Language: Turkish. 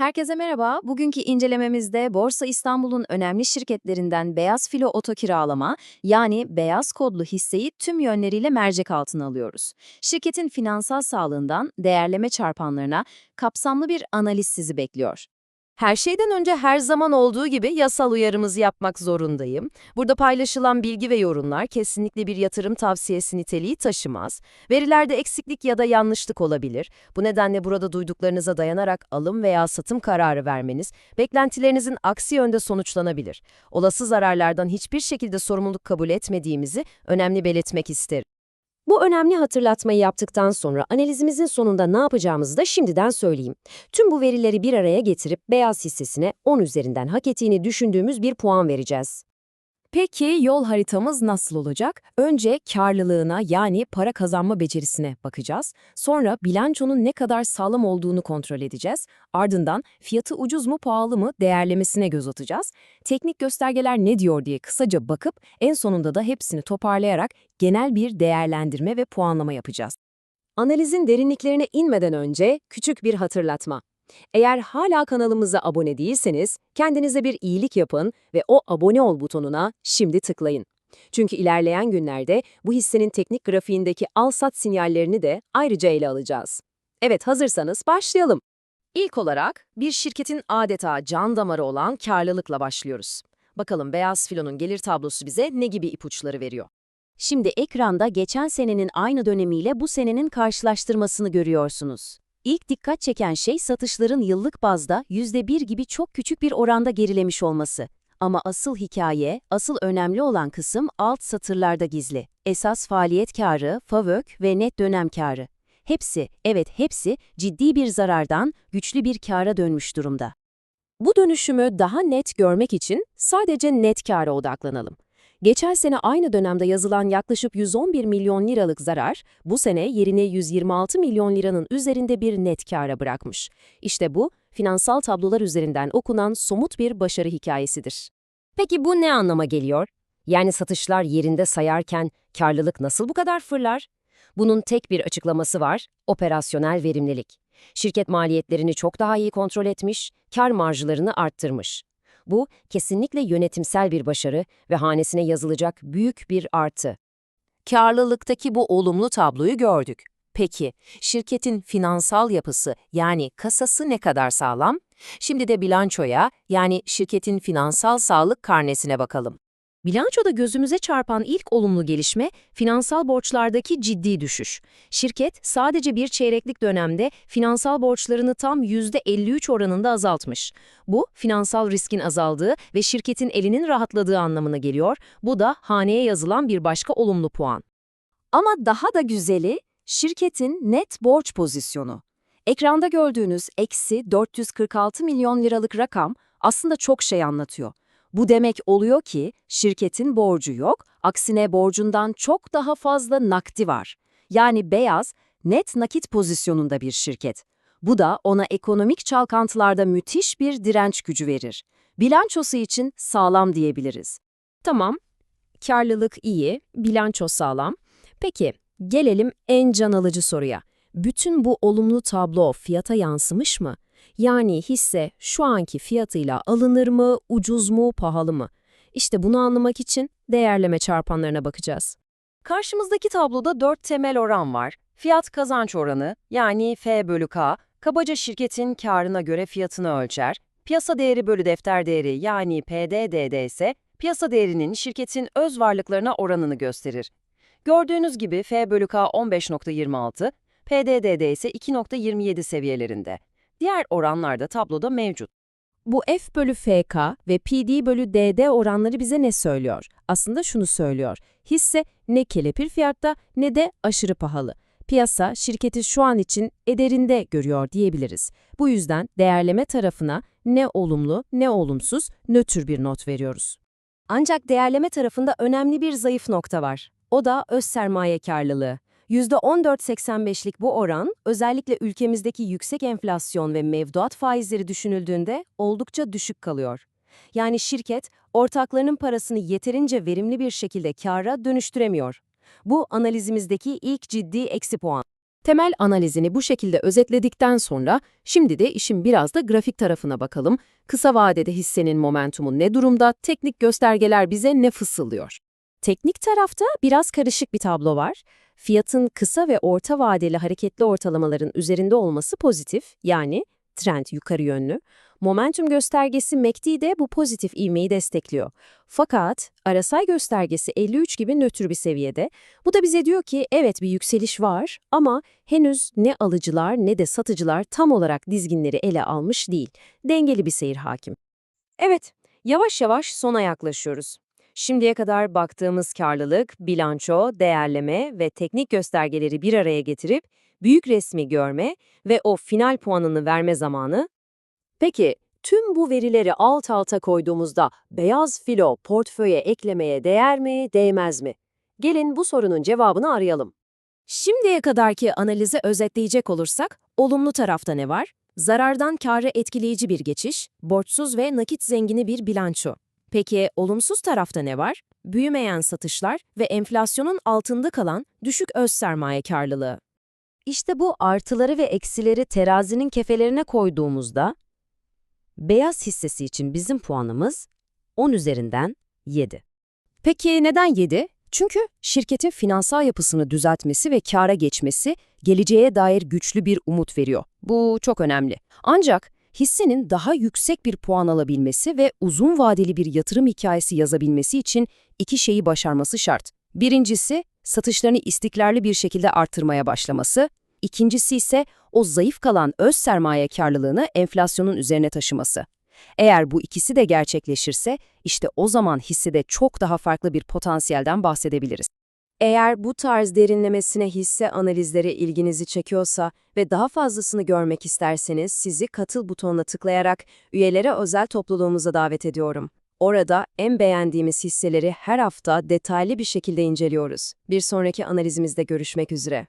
Herkese merhaba. Bugünkü incelememizde Borsa İstanbul'un önemli şirketlerinden Beyaz Filo Otokiralama yani beyaz kodlu hisseyi tüm yönleriyle mercek altına alıyoruz. Şirketin finansal sağlığından değerleme çarpanlarına kapsamlı bir analiz sizi bekliyor. Her şeyden önce her zaman olduğu gibi yasal uyarımızı yapmak zorundayım. Burada paylaşılan bilgi ve yorumlar kesinlikle bir yatırım tavsiyesi niteliği taşımaz. Verilerde eksiklik ya da yanlışlık olabilir. Bu nedenle burada duyduklarınıza dayanarak alım veya satım kararı vermeniz, beklentilerinizin aksi yönde sonuçlanabilir. Olası zararlardan hiçbir şekilde sorumluluk kabul etmediğimizi önemli belirtmek isterim. Bu önemli hatırlatmayı yaptıktan sonra analizimizin sonunda ne yapacağımızı da şimdiden söyleyeyim. Tüm bu verileri bir araya getirip beyaz hissesine 10 üzerinden hak ettiğini düşündüğümüz bir puan vereceğiz. Peki yol haritamız nasıl olacak? Önce karlılığına yani para kazanma becerisine bakacağız. Sonra bilançonun ne kadar sağlam olduğunu kontrol edeceğiz. Ardından fiyatı ucuz mu pahalı mı değerlemesine göz atacağız. Teknik göstergeler ne diyor diye kısaca bakıp en sonunda da hepsini toparlayarak genel bir değerlendirme ve puanlama yapacağız. Analizin derinliklerine inmeden önce küçük bir hatırlatma. Eğer hala kanalımıza abone değilseniz kendinize bir iyilik yapın ve o abone ol butonuna şimdi tıklayın. Çünkü ilerleyen günlerde bu hissenin teknik grafiğindeki al-sat sinyallerini de ayrıca ele alacağız. Evet hazırsanız başlayalım. İlk olarak bir şirketin adeta can damarı olan karlılıkla başlıyoruz. Bakalım Beyaz Filo'nun gelir tablosu bize ne gibi ipuçları veriyor? Şimdi ekranda geçen senenin aynı dönemiyle bu senenin karşılaştırmasını görüyorsunuz. İlk dikkat çeken şey satışların yıllık bazda %1 gibi çok küçük bir oranda gerilemiş olması. Ama asıl hikaye, asıl önemli olan kısım alt satırlarda gizli. Esas faaliyet karı, FAVÖK ve net dönem karı. Hepsi, evet hepsi ciddi bir zarardan güçlü bir kâra dönmüş durumda. Bu dönüşümü daha net görmek için sadece net kâra odaklanalım. Geçen sene aynı dönemde yazılan yaklaşık 111 milyon liralık zarar, bu sene yerini 126 milyon liranın üzerinde bir net kâra bırakmış. İşte bu, finansal tablolar üzerinden okunan somut bir başarı hikayesidir. Peki bu ne anlama geliyor? Yani satışlar yerinde sayarken karlılık nasıl bu kadar fırlar? Bunun tek bir açıklaması var, operasyonel verimlilik. Şirket maliyetlerini çok daha iyi kontrol etmiş, kar marjlarını arttırmış. Bu kesinlikle yönetimsel bir başarı ve hanesine yazılacak büyük bir artı. Karlılıktaki bu olumlu tabloyu gördük. Peki, şirketin finansal yapısı yani kasası ne kadar sağlam? Şimdi de bilançoya yani şirketin finansal sağlık karnesine bakalım. Bilançoda gözümüze çarpan ilk olumlu gelişme finansal borçlardaki ciddi düşüş. Şirket sadece bir çeyreklik dönemde finansal borçlarını tam %53 oranında azaltmış. Bu finansal riskin azaldığı ve şirketin elinin rahatladığı anlamına geliyor. Bu da haneye yazılan bir başka olumlu puan. Ama daha da güzeli şirketin net borç pozisyonu. Ekranda gördüğünüz eksi 446 milyon liralık rakam aslında çok şey anlatıyor. Bu demek oluyor ki şirketin borcu yok, aksine borcundan çok daha fazla nakdi var. Yani beyaz, net nakit pozisyonunda bir şirket. Bu da ona ekonomik çalkantılarda müthiş bir direnç gücü verir. Bilançosu için sağlam diyebiliriz. Tamam, karlılık iyi, bilanço sağlam. Peki, gelelim en can alıcı soruya. Bütün bu olumlu tablo fiyata yansımış mı? Yani hisse şu anki fiyatıyla alınır mı, ucuz mu, pahalı mı? İşte bunu anlamak için değerleme çarpanlarına bakacağız. Karşımızdaki tabloda dört temel oran var. Fiyat kazanç oranı yani F bölü K, kabaca şirketin karına göre fiyatını ölçer. Piyasa değeri bölü defter değeri yani PDDD ise piyasa değerinin şirketin öz varlıklarına oranını gösterir. Gördüğünüz gibi F bölü K 15.26, PDDD ise 2.27 seviyelerinde. Diğer oranlar da tabloda mevcut. Bu F bölü FK ve PD bölü DD oranları bize ne söylüyor? Aslında şunu söylüyor. Hisse ne kelepir fiyatta ne de aşırı pahalı. Piyasa şirketi şu an için ederinde görüyor diyebiliriz. Bu yüzden değerleme tarafına ne olumlu ne olumsuz nötr bir not veriyoruz. Ancak değerleme tarafında önemli bir zayıf nokta var. O da öz sermaye karlılığı. %14.85'lik bu oran, özellikle ülkemizdeki yüksek enflasyon ve mevduat faizleri düşünüldüğünde oldukça düşük kalıyor. Yani şirket, ortaklarının parasını yeterince verimli bir şekilde kâra dönüştüremiyor. Bu analizimizdeki ilk ciddi eksi puan. Temel analizini bu şekilde özetledikten sonra şimdi de işin biraz da grafik tarafına bakalım. Kısa vadede hissenin momentumu ne durumda, teknik göstergeler bize ne fısıldıyor? Teknik tarafta biraz karışık bir tablo var. Fiyatın kısa ve orta vadeli hareketli ortalamaların üzerinde olması pozitif, yani trend yukarı yönlü. Momentum göstergesi MACD de bu pozitif ivmeyi destekliyor. Fakat RSI göstergesi 53 gibi nötr bir seviyede. Bu da bize diyor ki evet bir yükseliş var ama henüz ne alıcılar ne de satıcılar tam olarak dizginleri ele almış değil. Dengeli bir seyir hakim. Evet, yavaş yavaş sona yaklaşıyoruz. Şimdiye kadar baktığımız karlılık, bilanço, değerleme ve teknik göstergeleri bir araya getirip büyük resmi görme ve o final puanını verme zamanı. Peki, tüm bu verileri alt alta koyduğumuzda beyaz filo portföye eklemeye değer mi, değmez mi? Gelin bu sorunun cevabını arayalım. Şimdiye kadarki analizi özetleyecek olursak, olumlu tarafta ne var? Zarardan kârı etkileyici bir geçiş, borçsuz ve nakit zengini bir bilanço. Peki olumsuz tarafta ne var? Büyümeyen satışlar ve enflasyonun altında kalan düşük öz sermaye karlılığı. İşte bu artıları ve eksileri terazinin kefelerine koyduğumuzda, beyaz hissesi için bizim puanımız 10 üzerinden 7. Peki neden 7? Çünkü şirketin finansal yapısını düzeltmesi ve kâra geçmesi geleceğe dair güçlü bir umut veriyor. Bu çok önemli. Ancak hissenin daha yüksek bir puan alabilmesi ve uzun vadeli bir yatırım hikayesi yazabilmesi için iki şeyi başarması şart. Birincisi, satışlarını istikrarlı bir şekilde arttırmaya başlaması. İkincisi ise o zayıf kalan öz sermaye karlılığını enflasyonun üzerine taşıması. Eğer bu ikisi de gerçekleşirse, işte o zaman hissede çok daha farklı bir potansiyelden bahsedebiliriz. Eğer bu tarz derinlemesine hisse analizleri ilginizi çekiyorsa ve daha fazlasını görmek isterseniz sizi katıl butonuna tıklayarak üyelere özel topluluğumuza davet ediyorum. Orada en beğendiğimiz hisseleri her hafta detaylı bir şekilde inceliyoruz. Bir sonraki analizimizde görüşmek üzere.